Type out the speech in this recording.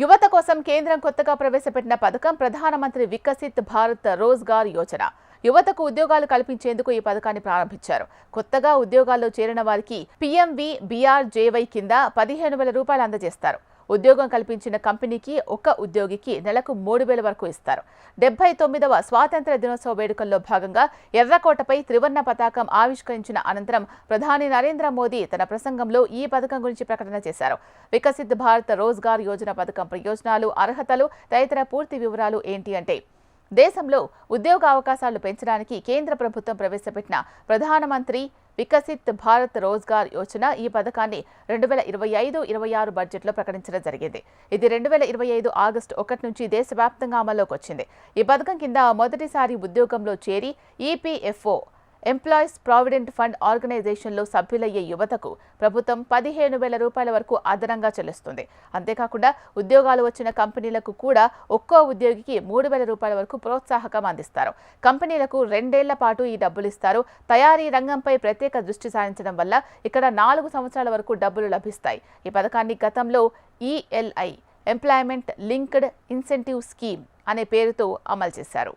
యువత కోసం కేంద్రం కొత్తగా ప్రవేశపెట్టిన పథకం ప్రధానమంత్రి వికసిత్ భారత్ రోజ్గార్ యోజన. యువతకు ఉద్యోగాలు కల్పించేందుకు ఈ పథకాన్ని ప్రారంభించారు. కొత్తగా ఉద్యోగాల్లో చేరిన వారికి పీఎంవి బీఆర్జేవై కింద పదిహేను వేల రూపాయలు అందజేస్తారు. ఉద్యోగం కల్పించిన కంపెనీకి ఒక్క ఉద్యోగికి నెలకు మూడు వేల వరకు ఇస్తారు. డెబ్బై తొమ్మిదవ స్వాతంత్ర దినోత్సవ వేడుకల్లో భాగంగా ఎర్రకోటపై త్రివర్ణ పతాకం ఆవిష్కరించిన అనంతరం ప్రధాని నరేంద్ర మోదీ తన ప్రసంగంలో ఈ పథకం గురించి ప్రకటన చేశారు. వికసిత్ భారత్ రోజ్గార్ యోజన పథకం ప్రయోజనాలు అర్హతలు తదితర పూర్తి వివరాలు ఏంటి అంటే దేశంలో ఉద్యోగ అవకాశాలు పెంచడానికి కేంద్ర ప్రభుత్వం ప్రవేశపెట్టిన ప్రధానమంత్రి వికసిత్ భారత్ రోజ్గార్ యోజన ఈ పథకాన్ని రెండు వేల ఇరవై ఐదు ఇరవై ఆరు బడ్జెట్లో ప్రకటించడం జరిగింది. ఇది రెండు వేల ఇరవై ఐదు ఆగస్టు ఒకటి నుంచి దేశవ్యాప్తంగా అమల్లోకి వచ్చింది. ఈ పథకం కింద మొదటిసారి ఉద్యోగంలో చేరి ఈపీఎఫ్ఓ ఎంప్లాయీస్ ప్రావిడెంట్ ఫండ్ ఆర్గనైజేషన్లో సభ్యులయ్యే యువతకు ప్రభుత్వం పదిహేను వేల రూపాయల వరకు అదనంగా చెల్లిస్తుంది. అంతేకాకుండా ఉద్యోగాలు వచ్చిన కంపెనీలకు కూడా ఒక్కో ఉద్యోగికి మూడు వేల రూపాయల వరకు ప్రోత్సాహకం అందిస్తారు. కంపెనీలకు రెండేళ్ళ పాటు ఈ డబ్బులు ఇస్తారు. తయారీ రంగంపై ప్రత్యేక దృష్టి సారించడం వల్ల ఇక్కడ నాలుగు సంవత్సరాల వరకు డబ్బులు లభిస్తాయి. ఈ పథకాన్ని గతంలో ELI employment linked incentive scheme అనే పేరుతో అమలు చేశారు.